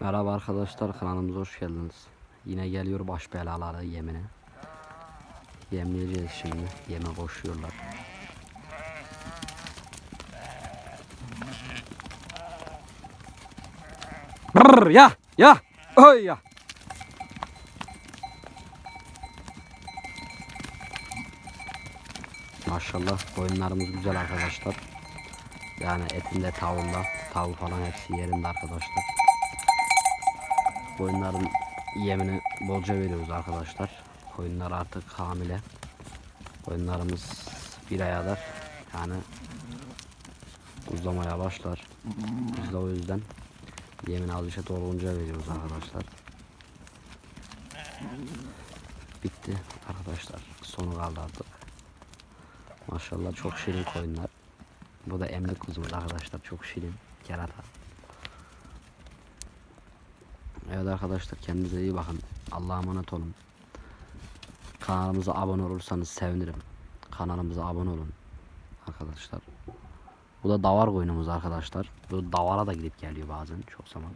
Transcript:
Merhaba arkadaşlar kanalımıza hoş geldiniz. Yine geliyor baş belaları yemine. Yemleyeceğiz şimdi. Yeme koşuyorlar. Brrr, ya ya oy ya. Maşallah koyunlarımız güzel arkadaşlar. Yani etinde tavuğunda tavuğu falan hepsi yerinde arkadaşlar. Koyunların yemini bolca veriyoruz arkadaşlar. Koyunlar artık hamile. Koyunlarımız bir aya kadar yani uzamaya başlar. Biz de o yüzden yemin azıcık dolunca veriyoruz arkadaşlar. Bitti arkadaşlar. Sonu kaldı artık. Maşallah çok şirin koyunlar. Bu da emlik kuzumuz arkadaşlar. Çok şirin. Kerata. Evet arkadaşlar kendinize iyi bakın. Allah'a emanet olun. Kanalımıza abone olursanız sevinirim. Kanalımıza abone olun. Arkadaşlar. Bu da davar koyunumuz arkadaşlar. Bu davara da gidip geliyor bazen çok zaman.